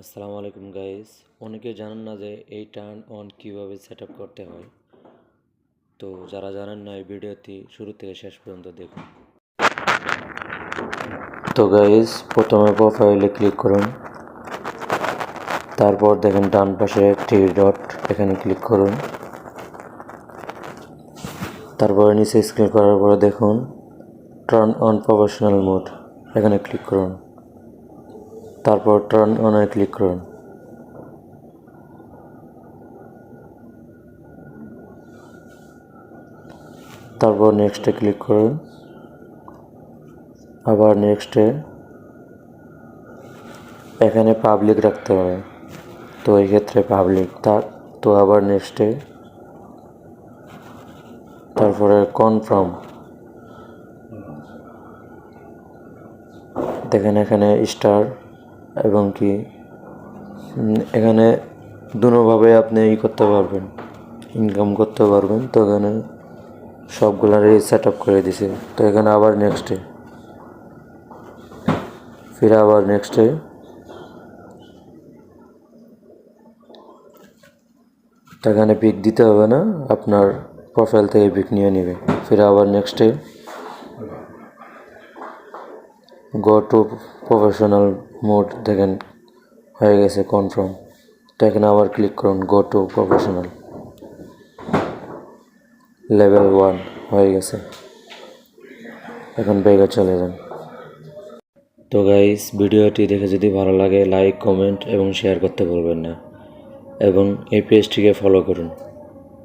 আসসালামু আলাইকুম গাইস অনেকে জানেন না যে এই টার্ন অন কীভাবে সেট করতে হয়। তো যারা জানেন না, এই ভিডিওটি শুরু থেকে শেষ পর্যন্ত দেখুন। তো গাইস প্রথমে প্রোফাইলে ক্লিক করুন। তারপর দেখেন ডান পাশে একটি ডট এখানে ক্লিক করুন। তারপরে নিচে স্ক্রিন করার পরে দেখুন টার্ন অন প্রফেশনাল মোড এখানে ক্লিক করুন। তারপর টার্ন অনে ক্লিক করুন। তারপর নেক্সটে ক্লিক করুন। আবার নেক্সটে এখানে পাবলিক রাখতে হবে। তো এই ক্ষেত্রে পাবলিক থাক তো আবার নেক্সটে তারপরে কনফার্ম দেখেন এখানে স্টার এবং কি এখানে দুভাবে আপনি ই করতে পারবেন ইনকাম করতে পারবেন। তো এখানে সবগুলারই সেট আপ করে দিছে। তো এখানে আবার নেক্সটে ফিরে আবার নেক্সটে এখানে পিক দিতে হবে না, আপনার প্রোফাইল থেকে পিক নিয়ে নেবে। ফিরে আবার নেক্সটে গো টু প্রফেশনাল মোড দেখেন, হয়ে গেছে কনফার্ম তো এখানে আবার ক্লিক করুন go to professional level one হয়ে গেছে। এখন বেগে চলে যান। তো গাইস ভিডিওটি দেখে যদি ভালো লাগে লাইক কমেন্ট এবং শেয়ার করতে ভুলবেন না। এবং এই পেজটিকে ফলো করুন।